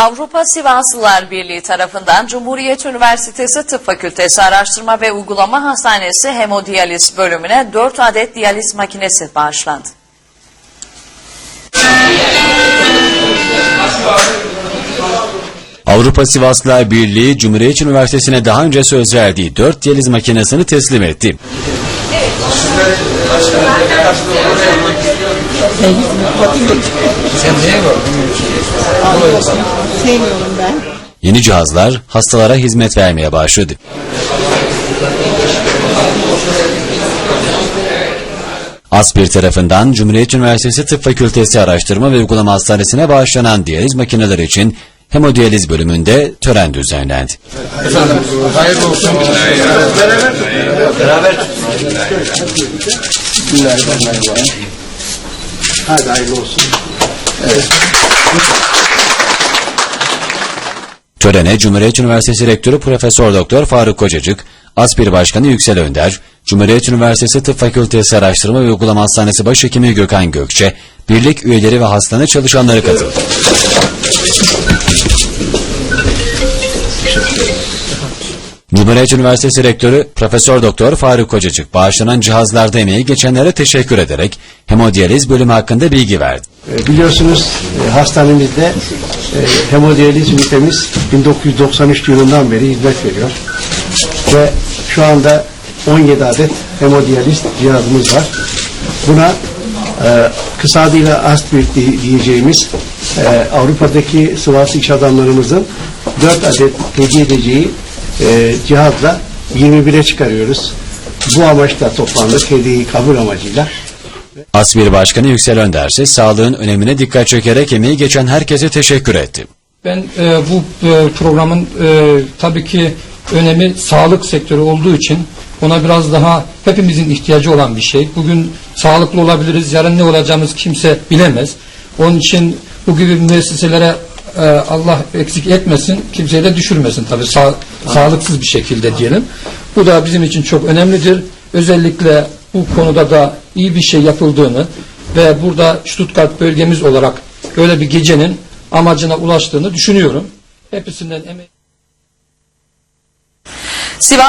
Avrupa Sivaslılar Birliği tarafından Cumhuriyet Üniversitesi Tıp Fakültesi Araştırma ve Uygulama Hastanesi Hemodiyaliz bölümüne 4 adet diyaliz makinesi bağışlandı. Avrupa Sivaslılar Birliği Cumhuriyet Üniversitesi'ne daha önce söz verdiği 4 diyaliz makinesini teslim etti. Sevmiyorum ben. Yeni cihazlar hastalara hizmet vermeye başladı. Aspir tarafından Cumhuriyet Üniversitesi Tıp Fakültesi Araştırma ve Uygulama Hastanesi'ne bağışlanan diyaliz makineleri için hemodiyaliz bölümünde tören düzenlendi. Hayırlı olsun. Beraber. Beraber. Bismillahirrahmanirrahim. Hadi hayırlı olsun. Törene Cumhuriyet Üniversitesi Rektörü Profesör Doktor Faruk Kocacık, Aspir Başkanı Yüksel Önder, Cumhuriyet Üniversitesi Tıp Fakültesi Araştırma ve Uygulama Hastanesi Başhekimi Gökhan Gökçe, birlik üyeleri ve hastane çalışanları katıldı. Cumhuriyet Üniversitesi Rektörü Profesör Doktor Faruk Kocacık bağışlanan cihazlarda emeği geçenlere teşekkür ederek hemodiyaliz bölümü hakkında bilgi verdi. E, Biliyorsunuz e, hastanemizde e, hemodiyaliz ünitemiz 1993 yılından beri hizmet veriyor. Ve şu anda 17 adet hemodiyaliz cihazımız var. Buna e, kısa adıyla Aspir di- diyeceğimiz Avrupa'daki sıvası iş adamlarımızın 4 adet hediye edeceği cihazla 21'e çıkarıyoruz. Bu amaçla toplandık hediyeyi kabul amacıyla. Aspir Başkanı Yüksel Önder ise sağlığın önemine dikkat çekerek emeği geçen herkese teşekkür etti. Ben e, bu e, programın e, tabii ki önemi sağlık sektörü olduğu için ona biraz daha hepimizin ihtiyacı olan bir şey. Bugün sağlıklı olabiliriz, yarın ne olacağımız kimse bilemez. Onun için bu gibi müesseselere e, Allah eksik etmesin, kimseyi de düşürmesin tabii Sa- sağlıksız bir şekilde diyelim. Bu da bizim için çok önemlidir. Özellikle bu konuda da iyi bir şey yapıldığını ve burada Stuttgart bölgemiz olarak böyle bir gecenin amacına ulaştığını düşünüyorum. Hepsinden emek Sivas